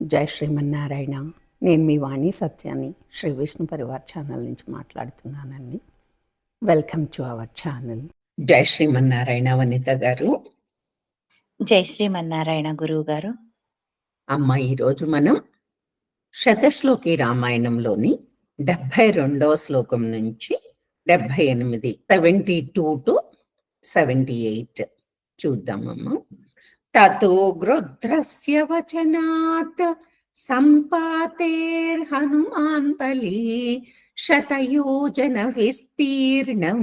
జై శ్రీమన్నారాయణ. నేను మీ వాణి సత్యాన్ని శ్రీ విష్ణు పరివార్ ఛానల్ నుంచి మాట్లాడుతున్నానండి. వెల్కమ్ టు అవర్ ఛానల్ జై శ్రీమన్నారాయణ వనిత గారు. జై శ్రీమన్నారాయణ గురువు గారు. అమ్మ ఈరోజు మనం శతశ్లోకి రామాయణంలోని డెబ్భై రెండవ శ్లోకం నుంచి డెబ్భై ఎనిమిది seventy two to seventy eight చూద్దామమ్మ. తతో గృధ్రస్య వచనాత్ సంపాతేర్హనుమాన్ బలి శతయోజన విస్తీర్ణం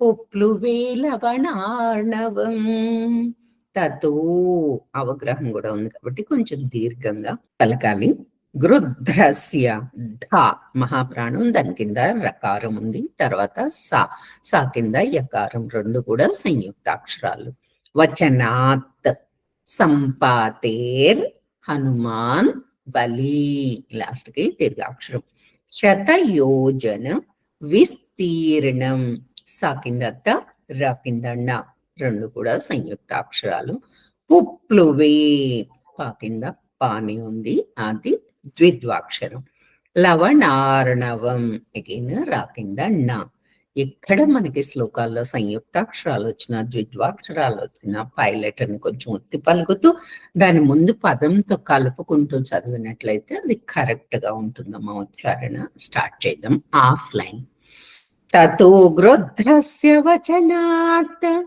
పుప్లువేలవణార్ణవం. తతో అవగ్రహం కూడా ఉంది కాబట్టి కొంచెం దీర్ఘంగా పలకాలి. గృధ్రస్య ధ మహాప్రాణం దాని కింద రకారం ఉంది. తర్వాత సా సా కింద యకారం రెండు కూడా సంయుక్తాక్షరాలు. వచనాత్ సంపాతేర్ హనుమాన్ బలి. లాస్ట్కి దీర్ఘాక్షరం. శతయోజన విస్తీర్ణం. సా కింద ర కింద రెండు కూడా సంయుక్త అక్షరాలు పుప్లువే. పా కింద పాని ఉంది. అది ద్విద్వాక్షరం. లవణార్ణవం. అగైన్ రా కింద ఎక్కడ మనకి శ్లోకాల్లో సంయుక్తాక్షరాలు వచ్చినా ద్విద్వాక్షరాలు వచ్చిన పైలట్ అని కొంచెం ఒత్తి పలుకుతూ దాని ముందు పదంతో కలుపుకుంటూ చదివినట్లయితే అది కరెక్ట్గా ఉంటుందమ్మా ఉచ్చారణ స్టార్ట్ చేద్దాం. ఆఫ్లైన్ తతో గృధ్రస్య వచనాత్.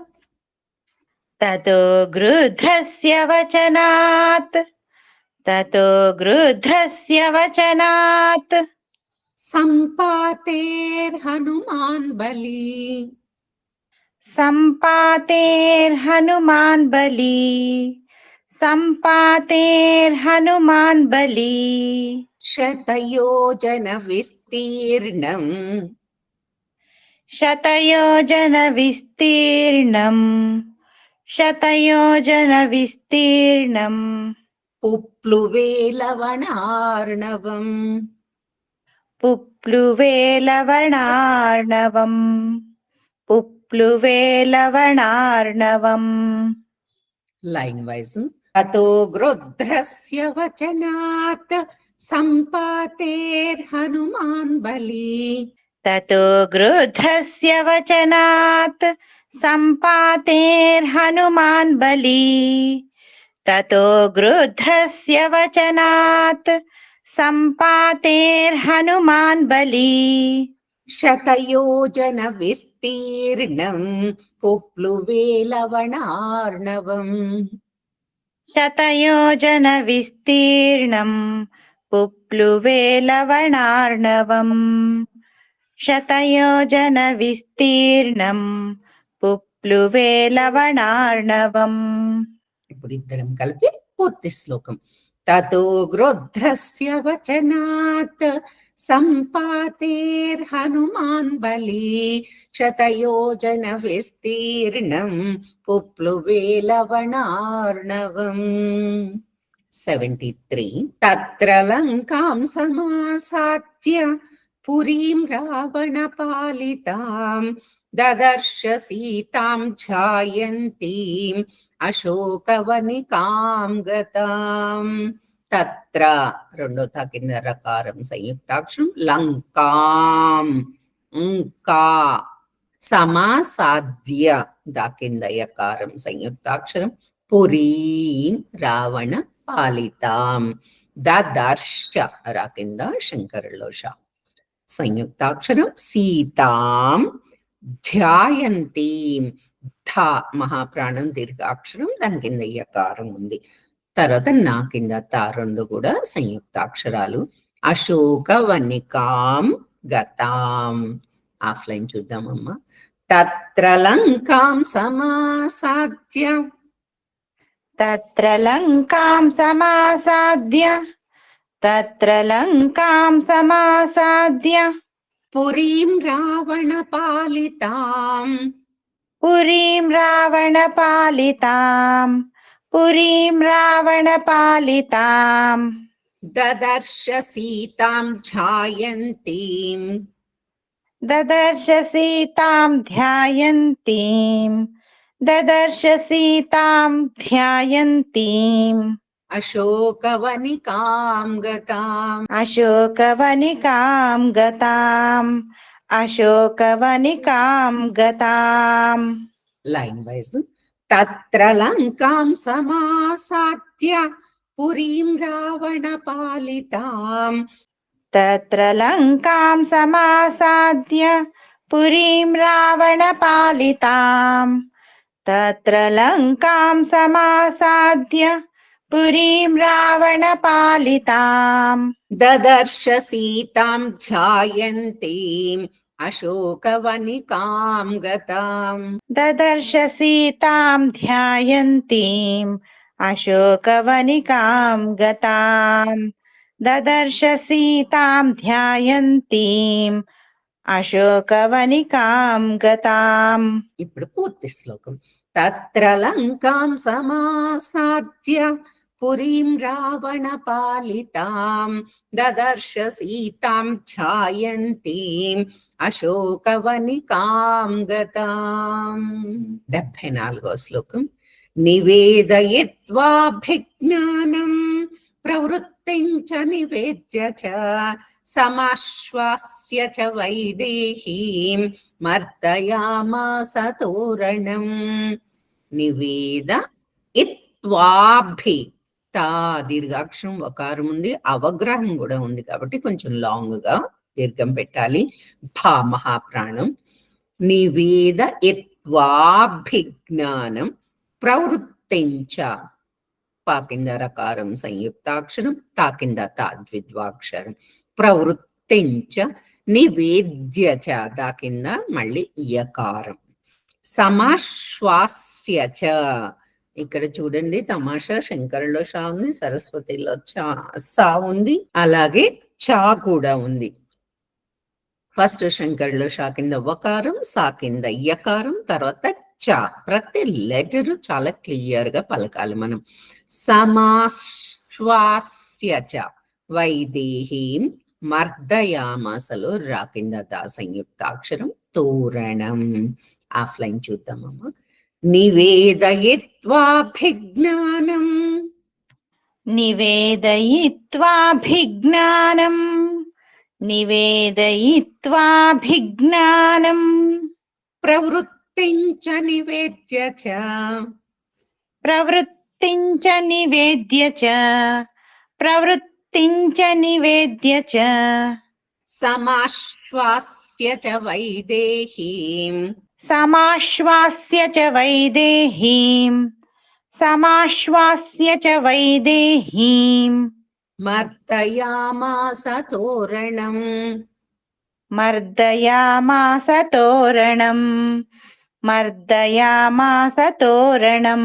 తతో గృధ్రస్య వచనాత్. తతో గృధ్రస్య వచనాత్. सम्पातेर्हनुमान् बली। सम्पातेर्हनुमान् बली। सम्पातेर्हनुमान् बली। शतयोजनविस्तीर्णम्। शतयोजनविस्तीर्णम्। शतयोजनविस्तीर्णम्। पुप्लुवे लवणार्णवम् విస్తీర్ణం పుప్లువేలవణార్ణవం పుప్లువేలవణార్ణవం పుప్లువేలవణార్ణవం లైన్ వైజ్ తతో గృధ్రస్య వచనాత్ సంపాతేర్హనుమాన్ బలి తతో గృధ్రస్య వచనాత్ సంపాతేర్హనుమాన్ బలి తతో విస్తీర్ణం పుప్లువేలవణార్ణవం. శతయోజన విస్తీర్ణం పుప్లువేలవణార్ణవం. శతయోజన విస్తీర్ణం పుప్లువేలవణార్ణవం. ఇప్పుడు ఇద్దరం కలిపి పూర్తి శ్లోకం. తతో గృధ్రస్య వచనాత్ సంపాతేర్హనుమాన్ బలి శతయోజన విస్తీర్ణం పుప్లువేలవణార్ణవం సెవెంటీ త్రీ. తత్ర లంకాం సమాసాద్య పురీం రావణ పాలితాం దదర్శ సీతాం ఛాయంతీం. అశోకవనికాం గతాం తత్ర రెండో తా కింద రకారం సంయుక్తాక్షరం. లంకాం. ఇంకా సమాసాధ్య దా కింద యకారం సంయుక్తాక్షరం. పురీ రావణ పాలితాం. దర్శ రా కింద శంకరులో ష సంయుక్తాక్షరం. సీతాం. ధ్యాయంతీం. ధ మహాప్రాణం దీర్ఘాక్షరం దాని కింద యకారం ఉంది. తర్వాత నా కింద తా రెండు కూడా సంయుక్తాక్షరాలు. అశోక వనికాం గతాం. ఆఫ్లైన్ చూద్దామమ్మా. తత్ర లంకాం సమాసాద్య తత్ర లంకాం సమాసాద్య తత్ర లంకాం సమాసాద్య పురీం రావణ పాలితాం. పురీం రావణ పాలితాం పురీం రావణ పాలితాం. దదర్శ సీతాం ఛాయంతీం దదర్శ సీతాం ధ్యాయంతీం దదర్శ సీతాం ధ్యాయంతీం. అశోకవనికాం గతాం. అశోకవనికాం గతాం అశోకవనికాం గతాం. Line wise. తత్ర లంకాం సమాసాద్య పురీం రావణ పాలితాం. తత్ర లంకాం సమాసాద్య పురీం రావణపాలితాం తత్ర లంకాం సమాసాద్య పురీం రావణపాలితాం దదర్శ సీతాం ధ్యాయంతీం. అశోకవనికాం గతాం దదర్శ సీతాం ధ్యాయంతీం అశోకవనికాం గతాం దదర్శ సీతాం ధ్యాయంతీం అశోకవనికాం గతాం ఇప్పుడు పూర్తి శ్లోకం. తత్ర లంకాం సమాసాద్య పురీం రావణ పాలితాం దదర్శ సీతాం ఛాయంతీం అశోకవనికాం గతాం. డెబ్బై నాలుగో శ్లోకం. నివేదయిత్వాభిజ్ఞానం ప్రవృత్తిం చ నివేద్య చ సమాశ్వాస్య చ వైదేహీం మర్దయామాస తోరణం. నివేద ఇత్వాభి తా దీర్ఘాక్షరం వకారం ఉంది అవగ్రహం కూడా ఉంది కాబట్టి కొంచెం లాంగ్గా దీర్ఘం పెట్టాలి. భా మహాప్రాణం. నివేద ఇత్వాభిజ్ఞానం ప్రవృత్తించ. పాకింద రకారం సంయుక్తాక్షరం. తాకింద తా ద్విద్వాక్షరం ప్రవృత్తించ. నివేద్య చ. దా కింద మళ్ళీ యకారం సమాశ్వాస్య చ. ఇక్కడ చూడండి తమాషా శంకరులో షా ఉంది సరస్వతిలో చా సా ఉంది అలాగే చా కూడా ఉంది. ఫస్ట్ శంకరులో షా కింద వకారం సా కింద యకారం తర్వాత చ. ప్రతి లెటర్ చాలా క్లియర్గా పలకాలి మనం. సమాశ్వాస్య చ. వైదేహీం మర్దయామాసలో రా కింద దా సంయుక్తాక్షరం తోరణం. ఆఫ్లైన్ చూద్దామమ్మా. निवेदयित्वाभिज्ञानम्। निवेदयित्वाभिज्ञानम्। निवेदयित्वाभिज्ञानम्। प्रवृत्तिञ्च निवेद्य च। प्रवृत्तिञ्च निवेद्य च। प्रवृत्तिञ्च निवेद्य च। समाश्वास्य च वैदेहीम्। చ వైదేహీం. సమాశ్వాస్య చ వైదేహీం. మర్దయామాస తోరణం. మర్దయామాస తోరణం. మర్దయామాస తోరణం.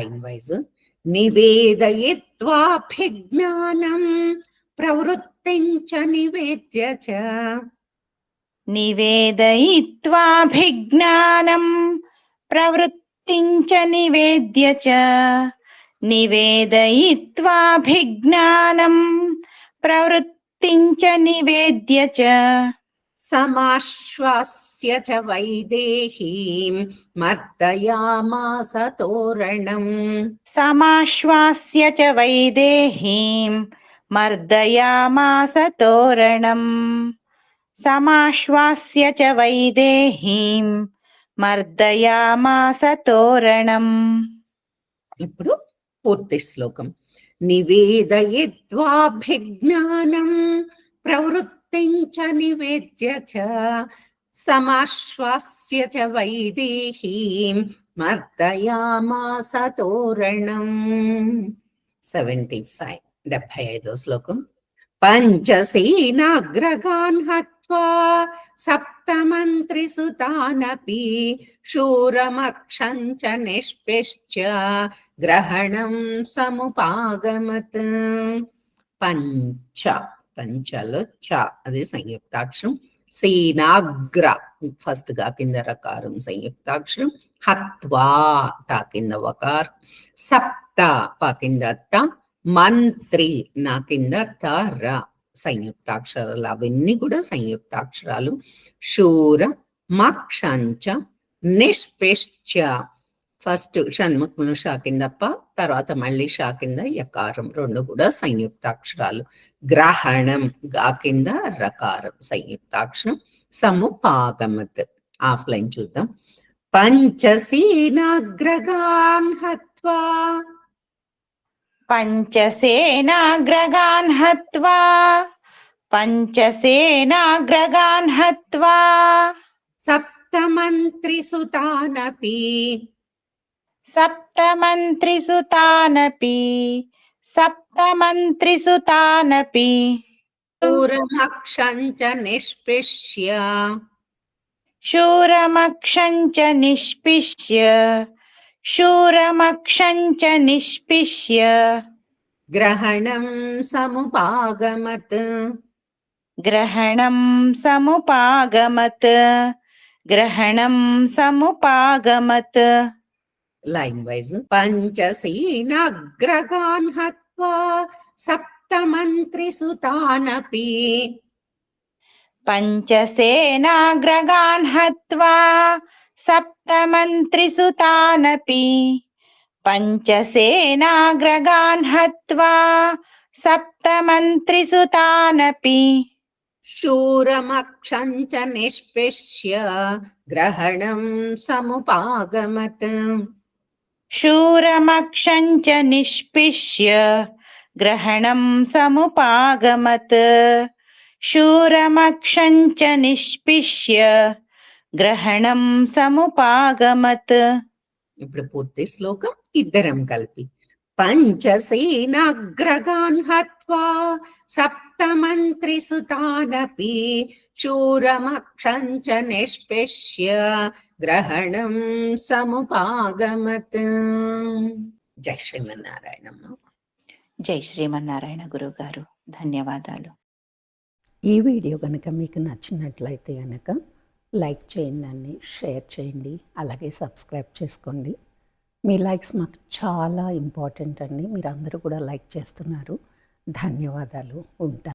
Line wise నివేదయిత్వాభిజ్ఞానం. ప్రవృత్తించ నివేద్య చ. నివేదయిత్వాభిజ్ఞానం ప్రవృత్తించ నివేద్య చ. నివేదయిత్వాభిజ్ఞానం ప్రవృత్తించ నివేద్య చ. సమాశ్వాస్య చ వైదేహీం మర్దయామాస తోరణం. సమాశ్వాస్య చ వైదేహీం మర్దయామాస తోరణం. సమాశ్వాస్య చ వైదేహీం మర్దయామాస తోరణం. ఇప్పుడు పూర్తి శ్లోకం. నివేదయిత్వాభిజ్ఞానం ప్రవృత్తించ నివేద్య చ సమాశ్వాస్య చ వైదేహీం మర్దయామాస తోరణం. సెవెంటీ ఫైవ్ డెబ్బై ఐదో శ్లోకం. పంచసేనాగ్రగాన్ హత్ సప్తమంత్రిసుతానపి శూరమక్షం చ నిష్పిశ్చ గ్రహణం సముపాగమత్ పంచ పంచలో చ అది సంయుక్తాక్షరం సేనాగ్ర ఫస్ట్గా కింద రకారం సంయుక్తాక్షరం హత్వా తా కింద వకారం సప్త ప కింద త మంత్రి నా కింద త ర సంయుక్తాక్షరాలు. అవన్నీ కూడా సంయుక్తాక్షరాలు. శూర మక్షంచ నిష్పిశ్చ ఫస్ట్ షణ్ముఖములు షా కిందప్ప తర్వాత మళ్ళీ షా కింద యకారం రెండు కూడా సంయుక్తాక్షరాలు. గ్రహణం గా కింద రకారం సంయుక్తాక్షరం. సముపాగమత్. ఆఫ్లైన్ చూద్దాం. పంచసీనాగ్రగాన్ హత్వా. पञ्चसेनाग्रगान् हत्वा पञ्चसेनाग्रगान् हत्वा। सप्तमन्त्रिसुतानपि। सप्तमन्त्रिसुतानपि। सप्तमन्त्रिसुतानपि। शूरमक्षञ्च निष्पिष्य शूरमक्षञ्च निष्पिष्य शूरमक्षञ्च निष्पिष्य ग्रहणं समुपागमत् ग्रहणं समुपागमत् ग्रहणं समुपागमत् लैन् वैस् पञ्चसीनाग्रगान् हत्वा सप्तमन्त्रिसुतानपि पञ्चसेनाग्रगान् हत्वा सप्तमन्त्रिसुतानपि पञ्चसेनाग्रगान् हत्वा सप्तमन्त्रिसुतानपि शूरमक्षं च निष्पिष्य ग्रहणं समुपागमत् शूरमक्षं च निष्पिष्य ग्रहणं समुपागमत् शूरमक्षं च निष्पिष्य గ్రహణం సముపాగమత్. ఇప్పుడు పూర్తి శ్లోకం ఇద్దరం కలిపి. పంచసేనాగ్రగాన్ హత్వా సప్తమంత్రి సుతానపి శూరమక్షంచ నిష్పిష్య గ్రహణం సముపాగమత్. జై శ్రీమన్నారాయణమ్మ. జై శ్రీమన్నారాయణ గురువు గారు ధన్యవాదాలు. ఈ వీడియో కనుక మీకు నచ్చినట్లయితే కనుక లైక్ చేయండి అన్ని షేర్ చేయండి అలాగే సబ్స్క్రైబ్ చేసుకోండి. మీ లైక్స్ మాకు చాలా ఇంపార్టెంట్ అండి. మీరు అందరూ కూడా లైక్ చేస్తున్నారు. ధన్యవాదాలు. ఉంటాను